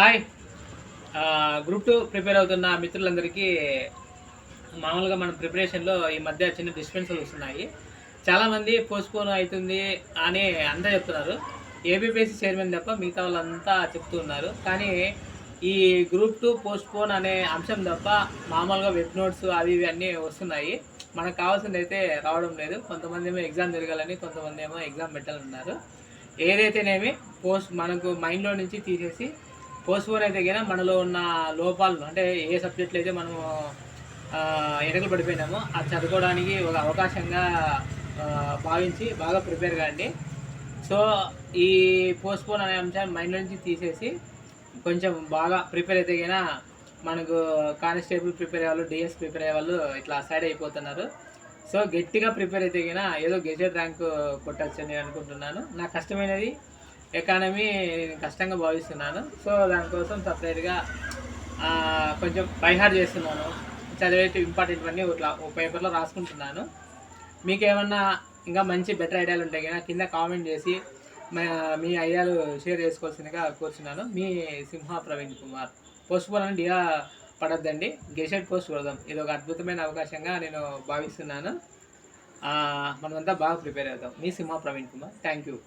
Hi group two prepare అవుతున్న మిత్రులందరికీ మామూలుగా మన ప్రిపరేషన్లో ఈ మధ్య చిన్న డిస్పెన్సలు వస్తున్నాయి. చాలామంది పోస్ట్పోన్ అవుతుంది అని అంతా చెప్తున్నారు. ఏబిపిఎస్సి చైర్మన్ తప్ప మిగతా వాళ్ళంతా చెప్తూ ఉన్నారు. కానీ ఈ గ్రూప్ టూ పోస్ట్పోన్ అనే అంశం తప్ప మామూలుగా వెబ్ నోట్స్ అవి ఇవి అన్నీ వస్తున్నాయి. మనకు కావాల్సింది అయితే రావడం లేదు. కొంతమంది ఏమో ఎగ్జామ్ జరగాలని కొంతమంది ఏమో ఎగ్జామ్ పెట్టాలన్నారు ఏదైతేనేమి పోస్ట్ మనకు మైండ్లో నుంచి తీసేసి పోస్ట్ పోన్ అయితే గిన మనలో ఉన్న లోపాలను అంటే ఏ సబ్జెక్టులు అయితే మనము ఆ, పడిపోయినామో అది చదువుకోవడానికి ఒక అవకాశంగా భావించి బాగా ప్రిపేర్ కాండి సో ఈ పోస్ట్పోన్ అనే అంశాన్ని మైండ్ నుంచి తీసేసి కొంచెం బాగా ప్రిపేర్ అయితే గిన మనకు కానిస్టేబుల్ ప్రిపేర్ అయ్యే వాళ్ళు డిఎస్ ప్రిపేర్ అయ్యే వాళ్ళు ఇట్లా సైడ్ అయిపోతున్నారు. సో గట్టిగా ప్రిపేర్ అయితే గిన ఏదో గెజెట్ ర్యాంక్ కొట్టచ్చు అని అనుకుంటున్నాను. నాకు కష్టమైనది ఎకానమీ నేను కష్టంగా భావిస్తున్నాను. సో దానికోసం సపరేట్గా కొంచెం పరిహార్ చేస్తున్నాను. చదివేటి ఇంపార్టెంట్ అన్నీ ఇట్లా ఒక పేపర్లో రాసుకుంటున్నాను. మీకు ఏమన్నా ఇంకా మంచి బెటర్ ఐడియాలు ఉంటాయి కదా కింద కామెంట్ చేసి మా- మీ ఐడియాలు షేర్ చేసుకోవాల్సిందిగా కోరుచున్నాను. మీ సింహ ప్రవీణ్ కుమార్. పోస్ట్ పోన్ అని డియా పడద్దండి. గెసెట్ పోస్ట్ కొడదాం. ఇది ఒక అద్భుతమైన అవకాశంగా నేను భావిస్తున్నాను. మనమంతా బాగా ప్రిపేర్ అవుతాం. మీ సింహ ప్రవీణ్ కుమార్. Thank you